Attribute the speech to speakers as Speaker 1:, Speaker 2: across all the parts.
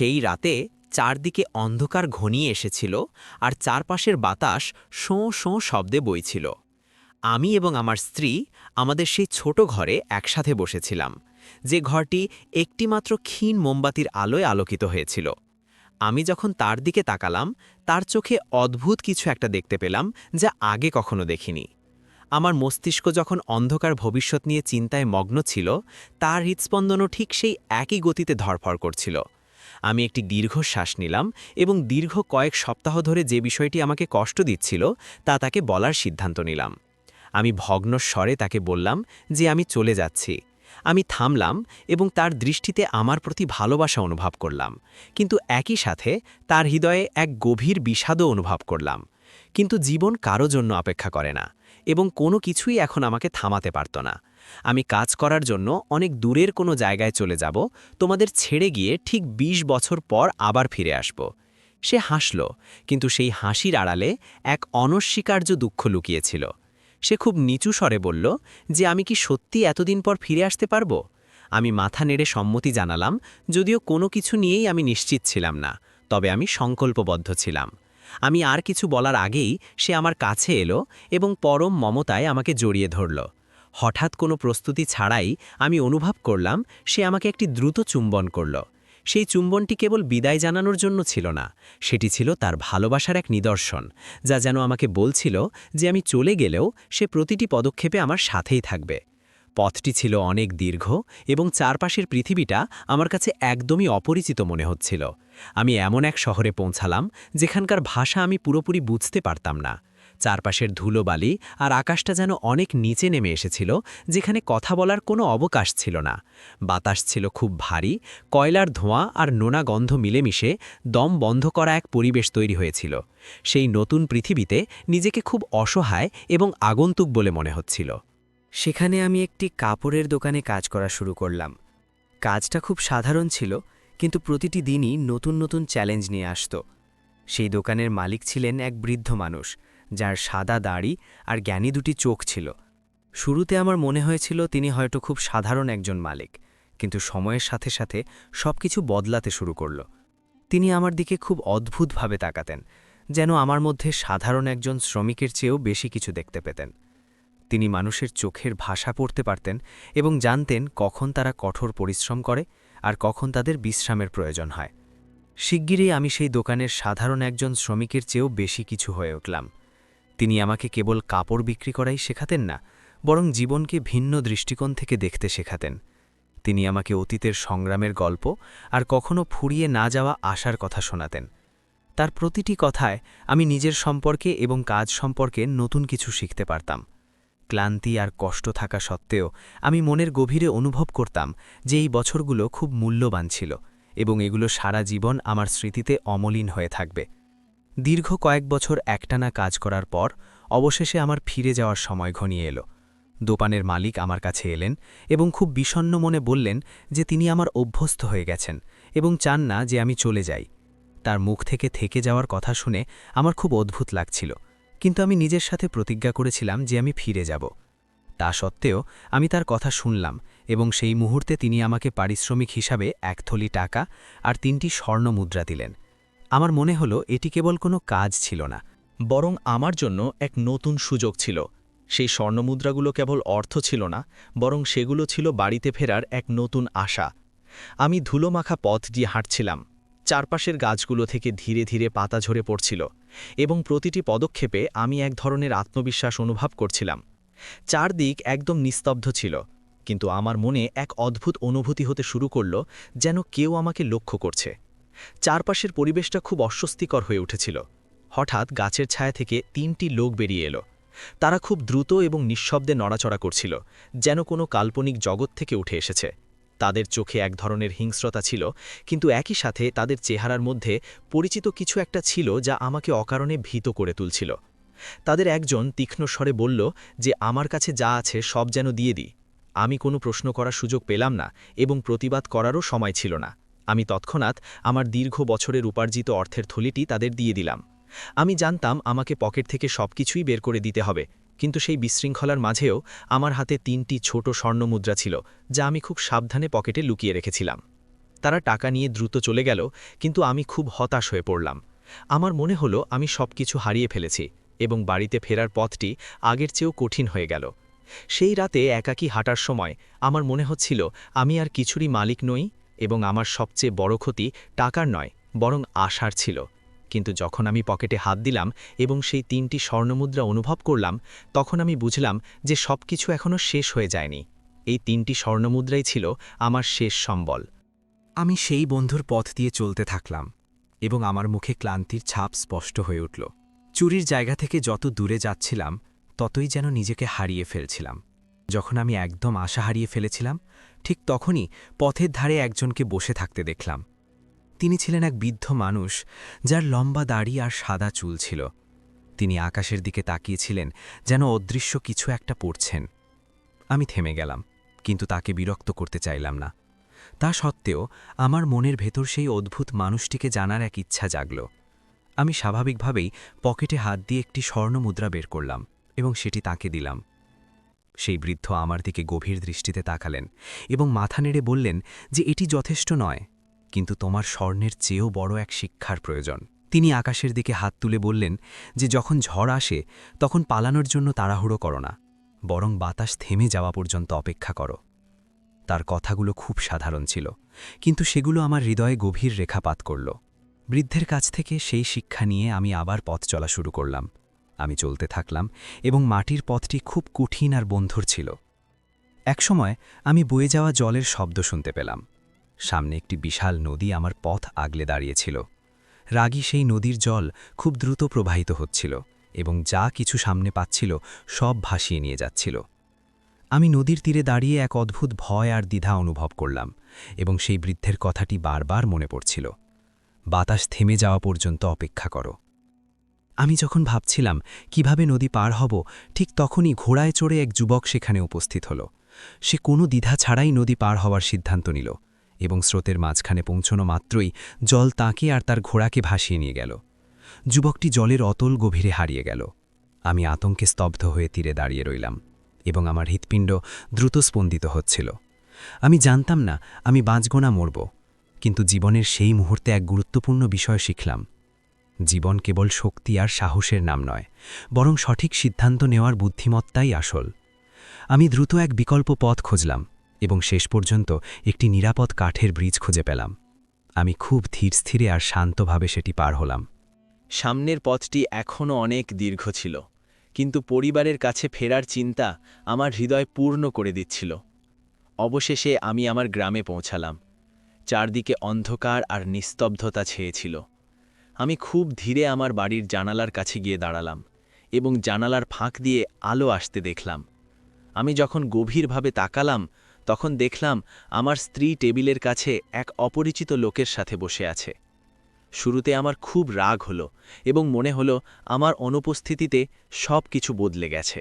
Speaker 1: সেই রাতে চারদিকে অন্ধকার ঘনিয়ে এসেছিল আর চারপাশের বাতাস শোঁ শোঁ শব্দে বইছিল। আমি এবং আমার স্ত্রী আমাদের সেই ছোট ঘরে একসাথে বসেছিলাম, যে ঘরটি একটিমাত্র ক্ষীণ মোমবাতির আলোয় আলোকিত হয়েছিল। আমি যখন তার দিকে তাকালাম, তার চোখে অদ্ভুত কিছু একটা দেখতে পেলাম যা আগে কখনো দেখিনি। আমার মস্তিষ্ক যখন অন্ধকার ভবিষ্যৎ নিয়ে চিন্তায় মগ্ন ছিল, তার হৃৎস্পন্দনও ঠিক সেই একই গতিতে ধরফর করছিল। আমি একটি দীর্ঘশ্বাস নিলাম এবং দীর্ঘ কয়েক সপ্তাহ ধরে যে বিষয়টি আমাকে কষ্ট দিচ্ছিল, তা তাকে বলার সিদ্ধান্ত নিলাম। আমি ভগ্ন স্বরে তাকে বললাম যে আমি চলে যাচ্ছি। আমি থামলাম এবং তার দৃষ্টিতে আমার প্রতি ভালোবাসা অনুভব করলাম। কিন্তু একই সাথে তার হৃদয়ে এক গভীর বিষাদও অনুভব করলাম। কিন্তু জীবন কারও জন্য অপেক্ষা করে না এবং কোনো কিছুই এখন আমাকে থামাতে পারত না। আমি কাজ করার জন্য অনেক দূরের কোনো জায়গায় চলে যাব, তোমাদের ছেড়ে গিয়ে ঠিক ২০ বছর পর আবার ফিরে আসব। সে হাসল, কিন্তু সেই হাসির আড়ালে এক অনস্বীকার্য দুঃখ লুকিয়েছিল। সে খুব নিচু স্বরে বলল, যে আমি কি সত্যি এতদিন পর ফিরে আসতে পারব? আমি মাথা নেড়ে সম্মতি জানালাম, যদিও কোনো কিছু নিয়েই আমি নিশ্চিত ছিলাম না, তবে আমি সংকল্পবদ্ধ ছিলাম। আমি আর কিছু বলার আগেই সে আমার কাছে এলো এবং পরম মমতায় আমাকে জড়িয়ে ধরল। হঠাৎ কোনো প্রস্তুতি ছাড়াই আমি অনুভব করলাম সে আমাকে একটি দ্রুত চুম্বন করল। সেই চুম্বনটি কেবল বিদায় জানানোর জন্য ছিল না, সেটি ছিল তার ভালোবাসার এক নিদর্শন, যা যেন আমাকে বলছিল যে আমি চলে গেলেও সে প্রতিটি পদক্ষেপে আমার সাথেই থাকবে। পথটি ছিল অনেক দীর্ঘ এবং চারপাশের পৃথিবীটা আমার কাছে একদমই অপরিচিত মনে হচ্ছিল। আমি এমন এক শহরে পৌঁছালাম যেখানকার ভাষা আমি পুরোপুরি বুঝতে পারতাম না। চারপাশের ধুলোবালি আর আকাশটা যেন অনেক নিচে নেমে এসেছিল, যেখানে কথা বলার কোনো অবকাশ ছিল না। বাতাস ছিল খুব ভারী, কয়লার ধোঁয়া আর নোনা গন্ধ মিলেমিশে দম বন্ধ করা এক পরিবেশ তৈরি হয়েছিল। সেই নতুন পৃথিবীতে নিজেকে খুব অসহায় এবং আগন্তুক বলে মনে হচ্ছিল।
Speaker 2: সেখানে আমি একটি কাপড়ের দোকানে কাজ করা শুরু করলাম। কাজটা খুব সাধারণ ছিল, কিন্তু প্রতিটি দিনই নতুন নতুন চ্যালেঞ্জ নিয়ে আসত। সেই দোকানের মালিক ছিলেন এক বৃদ্ধ মানুষ। যার সাদা দাড়ি আর জ্ঞানী দুটি চোখ ছিল। শুরুতে আমার মনে হয়েছিল তিনি হয়তো খুব সাধারণ একজন মালিক, কিন্তু সময়ের সাথে সাথে সব কিছু বদলাতে শুরু করল। তিনি আমার দিকে খুব অদ্ভুতভাবে তাকাতেন, যেন আমার মধ্যে সাধারণ একজন শ্রমিকের চেয়েও বেশি কিছু দেখতে পেতেন। তিনি মানুষের চোখের ভাষা পড়তে পারতেন এবং জানতেন কখন তারা কঠোর পরিশ্রম করে আর কখন তাদের বিশ্রামের প্রয়োজন হয়। শিগগিরই আমি সেই দোকানের সাধারণ একজন শ্রমিকের চেয়েও বেশি কিছু হয়ে উঠলাম। তিনি আমাকে কেবল কাপড় বিক্রি করাই শেখাতেন না, বরং জীবনকে ভিন্ন দৃষ্টিকোণ থেকে দেখতে শেখাতেন। তিনি আমাকে অতীতের সংগ্রামের গল্প আর কখনো ফুরিয়ে না যাওয়া আশার কথা শোনাতেন। তার প্রতিটি কথায় আমি নিজের সম্পর্কে এবং কাজ সম্পর্কে নতুন কিছু শিখতে পারতাম। ক্লান্তি আর কষ্ট থাকা সত্ত্বেও আমি মনের গভীরে অনুভব করতাম যে এই বছরগুলো খুব মূল্যবান ছিল এবং এগুলো সারা জীবন আমার স্মৃতিতে অমলিন হয়ে থাকবে। দীর্ঘ কয়েক বছর একটানা কাজ করার পর অবশেষে আমার ফিরে যাওয়ার সময় ঘনিয়ে এলো। দোপানের মালিক আমার কাছে এলেন এবং খুব বিষণ্ন মনে বললেন যে তিনি আমার অভ্যস্ত হয়ে গেছেন এবং চান না যে আমি চলে যাই। তার মুখ থেকে থেকে যাওয়ার কথা শুনে আমার খুব অদ্ভুত লাগছিল, কিন্তু আমি নিজের সাথে প্রতিজ্ঞা করেছিলাম যে আমি ফিরে যাব। তা সত্ত্বেও আমি তার কথা শুনলাম এবং সেই মুহূর্তে তিনি আমাকে পারিশ্রমিক হিসাবে এক থলি টাকা আর তিনটি স্বর্ণ মুদ্রা দিলেন। আমার মনে হলো এটি কেবল কোনো কাজ ছিল না,
Speaker 3: বরং আমার জন্য এক নতুন সুযোগ ছিল। সেই স্বর্ণমুদ্রাগুলো কেবল অর্থ ছিল না, বরং সেগুলো ছিল বাড়িতে ফেরার এক নতুন আশা। আমি ধুলোমাখা পথ দিয়ে হাঁটছিলাম। চারপাশের গাছগুলো থেকে ধীরে ধীরে পাতা ঝরে পড়ছিল এবং প্রতিটি পদক্ষেপে আমি এক ধরনের আত্মবিশ্বাস অনুভব করছিলাম। চারদিক একদম নিস্তব্ধ ছিল, কিন্তু আমার মনে এক অদ্ভুত অনুভূতি হতে শুরু করল যেন কেউ আমাকে লক্ষ্য করছে। চারপাশের পরিবেশটা খুব অস্বস্তিকর হয়ে উঠেছিল। হঠাৎ গাছের ছায়া থেকে তিনটি লোক বেরিয়ে এলো। তারা খুব দ্রুত এবং নিঃশব্দে নড়াচড়া করছিল, যেন কোনো কাল্পনিক জগৎ থেকে উঠে এসেছে। তাদের চোখে এক ধরনের হিংস্রতা ছিল, কিন্তু একই সাথে তাদের চেহারার মধ্যে পরিচিত কিছু একটা ছিল যা আমাকে অকারণে ভীত করে তুলছিল। তাদের একজন তীক্ষ্ণ স্বরে বলল যে, আমার কাছে যা আছে সব যেন দিয়ে দিই। আমি কোনো প্রশ্ন করার সুযোগ পেলাম না এবং প্রতিবাদ করারও সময় ছিল না। আমি তৎক্ষণাৎ আমার দীর্ঘ বছরের উপার্জিত অর্থের থলিটি তাদের দিয়ে দিলাম। আমি জানতাম আমাকে পকেট থেকে সবকিছুই বের করে দিতে হবে, কিন্তু সেই বিশৃঙ্খলার মাঝেও আমার হাতে তিনটি ছোট স্বর্ণমুদ্রা ছিল, যা আমি খুব সাবধানে পকেটে লুকিয়ে রেখেছিলাম। তারা টাকা নিয়ে দ্রুত চলে গেল, কিন্তু আমি খুব হতাশ হয়ে পড়লাম। আমার মনে হলো আমি সবকিছু হারিয়ে ফেলেছি, এবং বাড়িতে ফেরার পথটি আগের চেয়েও কঠিন হয়ে গেল। সেই রাতে একাকী হাঁটার সময় আমার মনে হচ্ছিল আমি আর কিছুরই মালিক নই এবং আমার সবচেয়ে বড় ক্ষতি টাকার নয়, বরং আশার ছিল। কিন্তু যখন আমি পকেটে হাত দিলাম এবং সেই তিনটি স্বর্ণমুদ্রা অনুভব করলাম, তখন আমি বুঝলাম যে সবকিছু এখনও শেষ হয়ে যায়নি। এই তিনটি স্বর্ণমুদ্রাই ছিল আমার শেষ সম্বল।
Speaker 1: আমি সেই বন্ধুর পথ দিয়ে চলতে থাকলাম এবং আমার মুখে ক্লান্তির ছাপ স্পষ্ট হয়ে উঠল। চুরির জায়গা থেকে যত দূরে যাচ্ছিলাম, ততই যেন নিজেকে হারিয়ে ফেলছিলাম। যখন আমি একদম আশা হারিয়ে ফেলেছিলাম ঠিক তখনই পথের ধারে একজনকে বসে থাকতে দেখলাম। তিনি ছিলেন এক বৃদ্ধ মানুষ, যার লম্বা দাড়ি আর সাদা চুল ছিল। তিনি আকাশের দিকে তাকিয়েছিলেন যেন অদৃশ্য কিছু একটা পড়ছেন। আমি থেমে গেলাম, কিন্তু তাকে বিরক্ত করতে চাইলাম না। তা সত্ত্বেও আমার মনের ভেতর সেই অদ্ভুত মানুষটিকে জানার এক ইচ্ছা জাগল। আমি স্বাভাবিকভাবেই পকেটে হাত দিয়ে একটি স্বর্ণ মুদ্রা বের করলাম এবং সেটি তাকে দিলাম। সেই বৃদ্ধ আমার দিকে গভীর দৃষ্টিতে তাকালেন এবং মাথা নেড়ে বললেন যে এটি যথেষ্ট নয়, কিন্তু তোমার স্বর্ণের চেয়েও বড় এক শিক্ষার প্রয়োজন। তিনি আকাশের দিকে হাত তুলে বললেন যে যখন ঝড় আসে, তখন পালানোর জন্য তাড়াহুড়ো করো না, বরং বাতাস থেমে যাওয়া পর্যন্ত অপেক্ষা করো। তার কথাগুলো খুব সাধারণ ছিল, কিন্তু সেগুলো আমার হৃদয়ে গভীর রেখাপাত করল। বৃদ্ধের কাছ থেকে সেই শিক্ষা নিয়ে আমি আবার পথ চলা শুরু করলাম। আমি চলতে থাকলাম এবং মাটির পথটি খুব কঠিন আর বন্ধুর ছিল। একসময় আমি বয়ে যাওয়া জলের শব্দ শুনতে পেলাম। সামনে একটি বিশাল নদী আমার পথ আগলে দাঁড়িয়েছিল। রাগী সেই নদীর জল খুব দ্রুত প্রবাহিত হচ্ছিল এবং যা কিছু সামনে পাচ্ছিল সব ভাসিয়ে নিয়ে যাচ্ছিল। আমি নদীর তীরে দাঁড়িয়ে এক অদ্ভুত ভয় আর দ্বিধা অনুভব করলাম এবং সেই বৃদ্ধের কথাটি বারবার মনে পড়ছিল। বাতাস থেমে যাওয়া পর্যন্ত অপেক্ষা করো। আমি যখন ভাবছিলাম কীভাবে নদী পার হব, ঠিক তখনই ঘোড়ায় চড়ে এক যুবক সেখানে উপস্থিত হল। সে কোনো দ্বিধা ছাড়াই নদী পার হওয়ার সিদ্ধান্ত নিল এবং স্রোতের মাঝখানে পৌঁছনো মাত্রই জল তাকে আর তার ঘোড়াকে ভাসিয়ে নিয়ে গেল। যুবকটি জলের অতল গভীরে হারিয়ে গেল। আমি আতঙ্কে স্তব্ধ হয়ে তীরে দাঁড়িয়ে রইলাম এবং আমার হৃৎপিণ্ড দ্রুত স্পন্দিত হচ্ছিল। আমি জানতাম না আমি বাঁচব না মরব, কিন্তু জীবনের সেই মুহূর্তে এক গুরুত্বপূর্ণ বিষয় শিখলাম। জীবন কেবল শক্তি আর সাহসের নাম নয়, বরং সঠিক সিদ্ধান্ত নেওয়ার বুদ্ধিমত্তাই আসল। আমি দ্রুত এক বিকল্প পথ খুঁজলাম এবং শেষ পর্যন্ত একটি নিরাপদ কাঠের ব্রিজ খুঁজে পেলাম। আমি খুব ধীর স্থিরে আর শান্তভাবে সেটি পার হলাম।
Speaker 3: সামনের পথটি এখনও অনেক দীর্ঘ ছিল, কিন্তু পরিবারের কাছে ফেরার চিন্তা আমার হৃদয় পূর্ণ করে দিচ্ছিল। অবশেষে আমি আমার গ্রামে পৌঁছালাম। চারদিকে অন্ধকার আর নিস্তব্ধতা ছেয়েছিল। আমি খুব ধীরে আমার বাড়ির জানালার কাছে গিয়ে দাঁড়ালাম এবং জানালার ফাঁক দিয়ে আলো আসতে দেখলাম। আমি যখন গভীরভাবে তাকালাম, তখন দেখলাম আমার স্ত্রী টেবিলের কাছে এক অপরিচিত লোকের সাথে বসে আছে। শুরুতে আমার খুব রাগ হলো এবং মনে হলো আমার অনুপস্থিতিতে সব কিছু বদলে গেছে।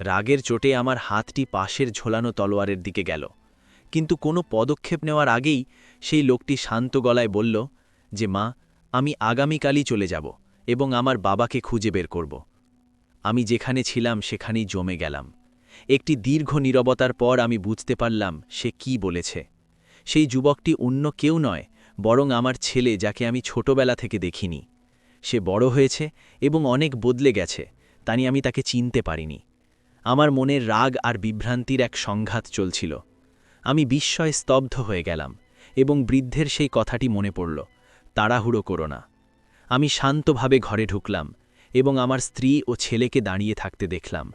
Speaker 3: রাগের চোটে আমার হাতটি পাশের ঝোলানো তলোয়ারের দিকে গেল। কিন্তু কোনো পদক্ষেপ নেওয়ার আগেই সেই লোকটি শান্ত গলায় বলল, যে মা আমি আগামীকালই চলে যাব এবং আমার বাবাকে খুঁজে বের করব। আমি যেখানে ছিলাম সেখানেই জমে গেলাম। একটি দীর্ঘ নীরবতার পর আমি বুঝতে পারলাম সে কি বলেছে। সেই যুবকটি অন্য কেউ নয়, বরং আমার ছেলে যাকে আমি ছোটবেলা থেকে দেখিনি। সে বড় হয়েছে এবং অনেক বদলে গেছে তা নিয়ে আমি তাকে চিনতে পারিনি। আমার মনে রাগ আর বিভ্রান্তির এক সংঘাত চলছিল। আমি বিস্ময়ে স্তব্ধ হয়ে গেলাম এবং বৃদ্ধের সেই কথাটি মনে পড়ল। তাড়াহুড়ো করো না। আমি শান্তভাবে ঘরে ঢুকলাম এবং আমার স্ত্রী ও ছেলেকে দাঁড়িয়ে থাকতে দেখলাম।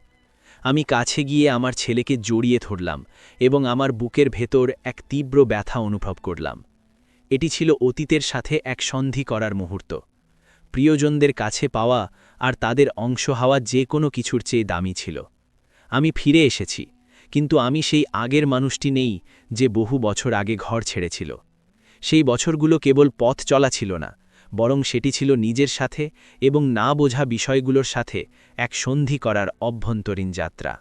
Speaker 3: আমি কাছে গিয়ে আমার ছেলেকে জড়িয়ে ধরলাম এবং আমার বুকের ভেতর এক তীব্র ব্যথা অনুভব করলাম। এটি ছিল অতীতের সাথে এক সন্ধি করার মুহূর্ত। প্রিয়জনদের কাছে পাওয়া আর তাদের অংশ হওয়া যে কোনো কিছুর চেয়ে দামি ছিল। আমি ফিরে এসেছি, কিন্তু আমি সেই আগের মানুষটি নেই যে বহু বছর আগে ঘর ছেড়েছিল। সেই বছরগুলো কেবল পথ চলা ছিল না, বরং সেটি ছিল নিজের সাথে এবং না বোঝা বিষয়গুলোর সাথে এক সন্ধি করার অভ্যন্তরীণ যাত্রা।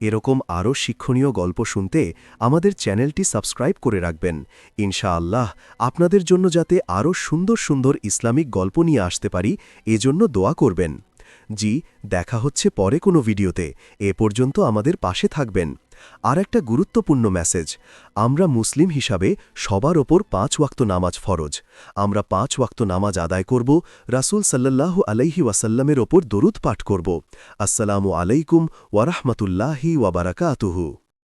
Speaker 4: এরকম আরও শিক্ষণীয় গল্প শুনতে আমাদের চ্যানেলটি সাবস্ক্রাইব করে রাখবেন। ইনশাআল্লাহ আপনাদের জন্য যাতে আরও সুন্দর সুন্দর ইসলামিক গল্প নিয়ে আসতে পারি, এজন্য দোয়া করবেন। জি, দেখা হচ্ছে পরে কোনো ভিডিওতে। এ পর্যন্ত আমাদের পাশে থাকবেন। আর একটা গুরুত্বপূর্ণ মেসেজ আমরা মুসলিম হিসাবে সবার ওপর পাঁচ ওয়াক্ত নামাজ ফরজ। আমরা পাঁচ ওয়াক্ত নামাজ আদায় করব, রাসুল সাল্লাহ আলাইহি ওয়াসাল্লামের ওপর দরুদ পাঠ করব। আসসালামু আলাইকুম ওয়ারাহমাতুল্লাহি ওয়াবারাকাতুহু